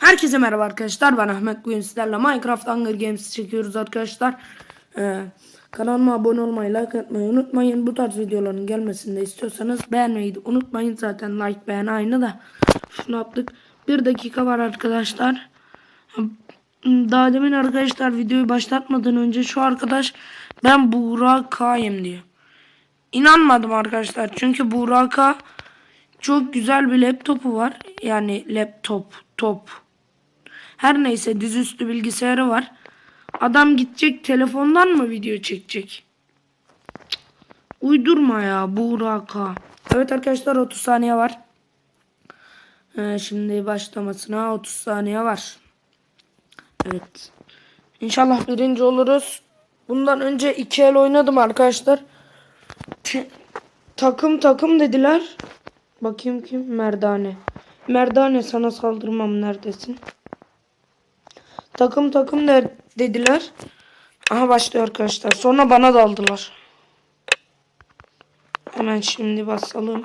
Herkese merhaba arkadaşlar. Ben Ahmet. Bugün sizlerle Minecraft Hunger Games çekiyoruz arkadaşlar. Ee, Kanalıma abone olmayı like atmayı unutmayın. Bu tarz videoların gelmesini de istiyorsanız beğenmeyi de unutmayın. Zaten like beğen aynı da. Şunu yaptık. Bir dakika var arkadaşlar Daha demin arkadaşlar videoyu başlatmadan önce şu arkadaş Ben Buğra K'yım diyor İnanmadım arkadaşlar çünkü Buğra K çok güzel bir laptopu var. Yani laptop, top. Her neyse dizüstü bilgisayarı var. Adam gidecek telefondan mı video çekecek? Uydurma ya Buraka. Evet arkadaşlar 30 saniye var. Ee, şimdi başlamasına 30 saniye var. Evet. İnşallah birinci oluruz. Bundan önce iki el oynadım arkadaşlar. Takım takım dediler. Bakayım kim? Merdane. Merdane sana saldırmam neredesin? Takım takım der dediler. Aha başlıyor arkadaşlar. Sonra bana daldılar. Hemen şimdi basalım.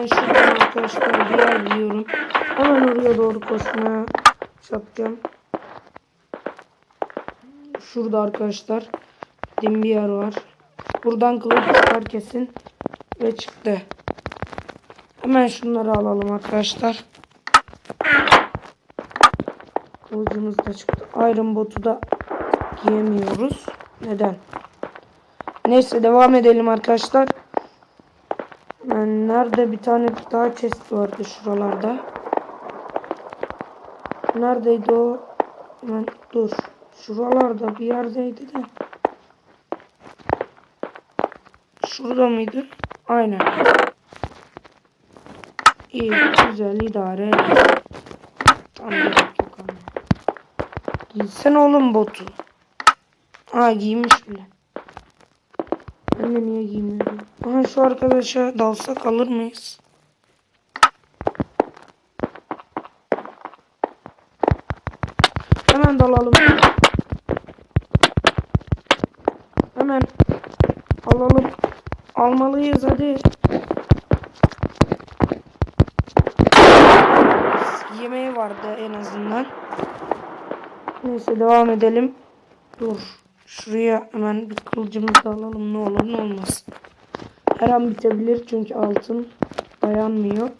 Hemen şuradan arkadaşlar bir yer biliyorum. Hemen oraya doğru koşmaya çalışacağım. Şurada arkadaşlar. Dim bir yer var. Buradan kılıç çıkar kesin. Ve çıktı. Hemen şunları alalım arkadaşlar. Kılıcımız da çıktı. Iron botu da giyemiyoruz. Neden? Neyse devam edelim arkadaşlar. Nerede bir tane daha chest vardı şuralarda. Neredeydi o? Ben dur. Şuralarda bir yerdeydi de. Şurada mıydı? Aynen. İyi, güzel idare eder. Tam gerek oğlum botu. Ha giymiş bile. Ben de niye giymiyorum? Aha şu arkadaşa dalsak alır mıyız? Hemen dalalım. Hemen alalım. Almalıyız hadi. Yemeği vardı en azından. Neyse devam edelim. Dur. Şuraya hemen bir kılıcımızı alalım. Ne olur ne olmaz. Her an bitebilir çünkü altın dayanmıyor.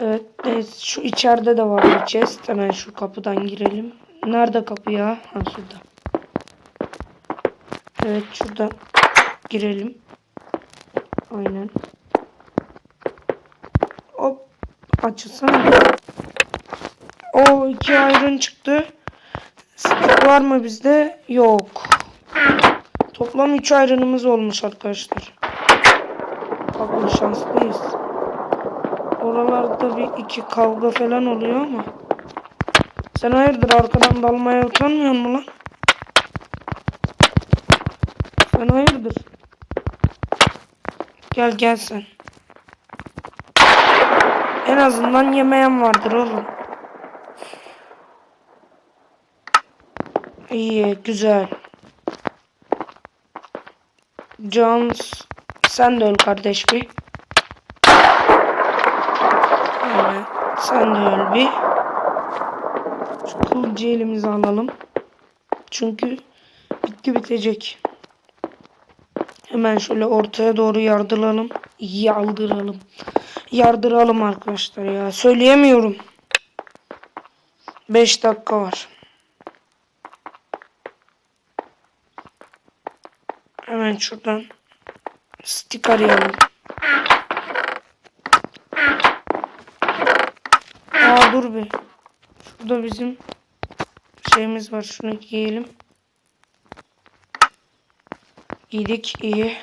Evet, neyse, şu içeride de var bir chest. Hemen şu kapıdan girelim. Nerede kapı ya? Ha şurada. Evet şuradan girelim. Aynen. Hop. Açılsana. O iki iron çıktı. Stick var mı bizde? Yok. Toplam 3 iron'ımız olmuş arkadaşlar. Bak şanslıyız. Oralarda bir iki kavga falan oluyor ama. Sen hayırdır arkadan dalmaya utanmıyor musun lan? Sen hayırdır? Gel gel sen. En azından yemeyen vardır oğlum. İyi güzel. Jones sen de öl kardeş bir. Evet, sen de öl bir. Şu kılıcı elimize alalım. Çünkü bitti bitecek. Hemen şöyle ortaya doğru yardıralım. Yaldıralım. Yardıralım arkadaşlar ya. Söyleyemiyorum. 5 dakika var. Hemen şuradan stick arayalım. Aa dur bir. Şurada bizim şeyimiz var. Şunu giyelim. Giydik iyi.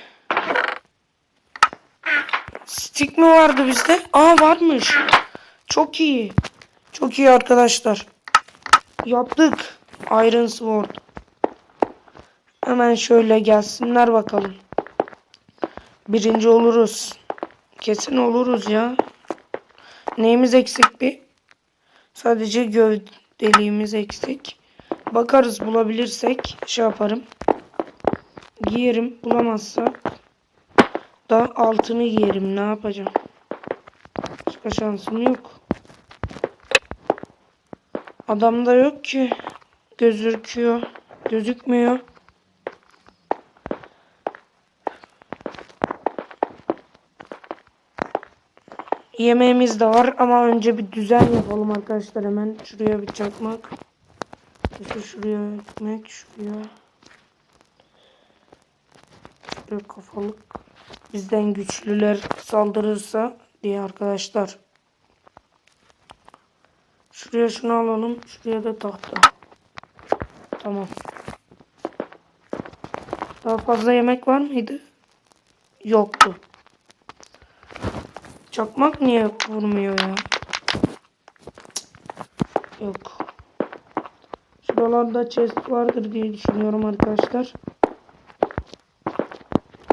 Stick mi vardı bizde? Aa varmış. Çok iyi. Çok iyi arkadaşlar. Yaptık. Iron Sword. Hemen şöyle gelsinler bakalım. Birinci oluruz. Kesin oluruz ya. Neyimiz eksik bir? Sadece gövdeliğimiz eksik. Bakarız bulabilirsek şey yaparım. Giyerim. Bulamazsak da altını giyerim. Ne yapacağım? Başka şansım yok. Adamda yok ki. Gözüküyor. Gözükmüyor. Yemeğimiz de var ama önce bir düzen yapalım arkadaşlar. Hemen şuraya bir çakmak. Şuraya ekmek, şuraya. Şuraya kafalık. Bizden güçlüler saldırırsa diye arkadaşlar. Şuraya şunu alalım. Şuraya da tahta. Tamam. Daha fazla yemek var mıydı? Yoktu. Çakmak niye vurmuyor ya? Yok. Şuralarda chest vardır diye düşünüyorum arkadaşlar.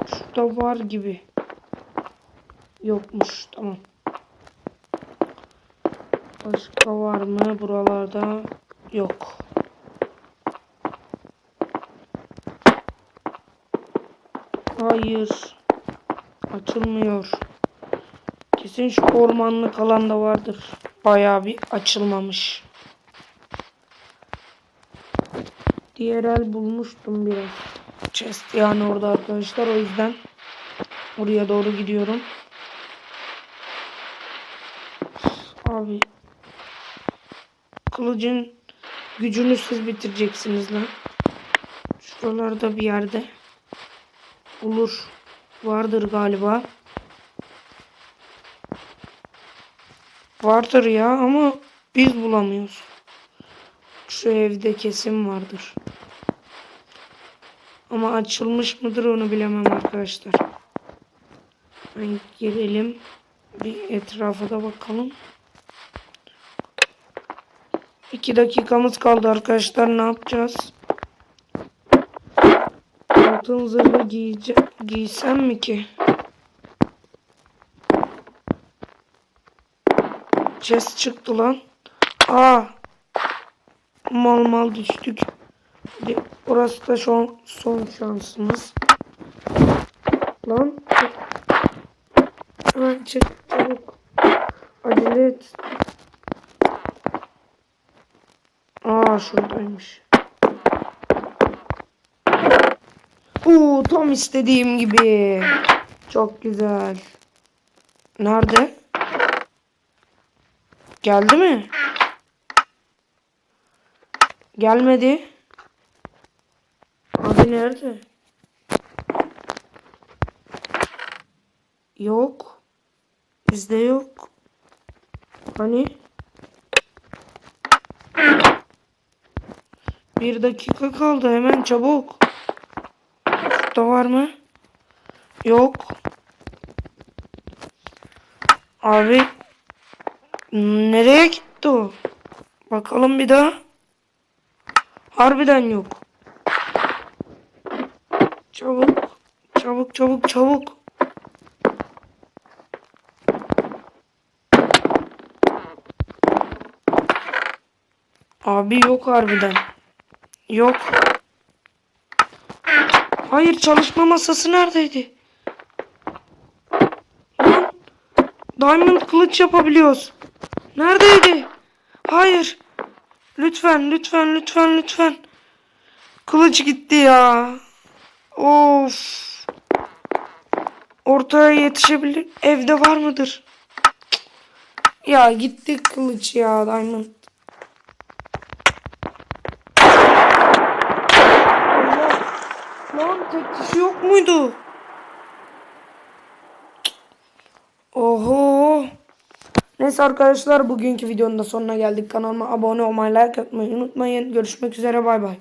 Şurada var gibi. Yokmuş. Tamam. Başka var mı? Buralarda yok. Hayır. Açılmıyor. Kesin şu ormanlık alanda vardır. Bayağı bir açılmamış. Diğer el bulmuştum biraz. Chest yani orada arkadaşlar. O yüzden oraya doğru gidiyorum. Abi. Kılıcın gücünü siz bitireceksiniz lan. Şuralarda bir yerde. Olur. Vardır galiba. Vardır ya ama biz bulamıyoruz. Şu evde kesin vardır. Ama açılmış mıdır onu bilemem arkadaşlar. Ben girelim. Bir etrafa da bakalım. İki dakikamız kaldı arkadaşlar. Ne yapacağız? Altın zırhı giyece giysem mi ki? Chest çıktı lan. Aa. Mal mal düştük. Orası da son, son şansımız. Lan. Hemen çık çabuk. Acele et. Aa şuradaymış. Oo tam istediğim gibi. Çok güzel. Nerede? Geldi mi? Gelmedi. Abi nerede? Yok. Bizde yok. Hani? Bir dakika kaldı hemen çabuk. Şurada var mı? Yok. Abi nereye gitti o? Bakalım bir daha. Harbiden yok. Çabuk. Çabuk çabuk çabuk. Abi yok harbiden. Yok. Hayır çalışma masası neredeydi? Diamond kılıç yapabiliyoruz. Neredeydi? Hayır. Lütfen lütfen lütfen lütfen. Kılıç gitti ya. Of. Ortaya yetişebilir. Evde var mıdır? Ya gitti kılıç ya Diamond. Lan tek kişi yok muydu? Cık. Oho. Neyse arkadaşlar bugünkü videonun da sonuna geldik. Kanalıma abone olmayı, like atmayı unutmayın. Görüşmek üzere bay bay.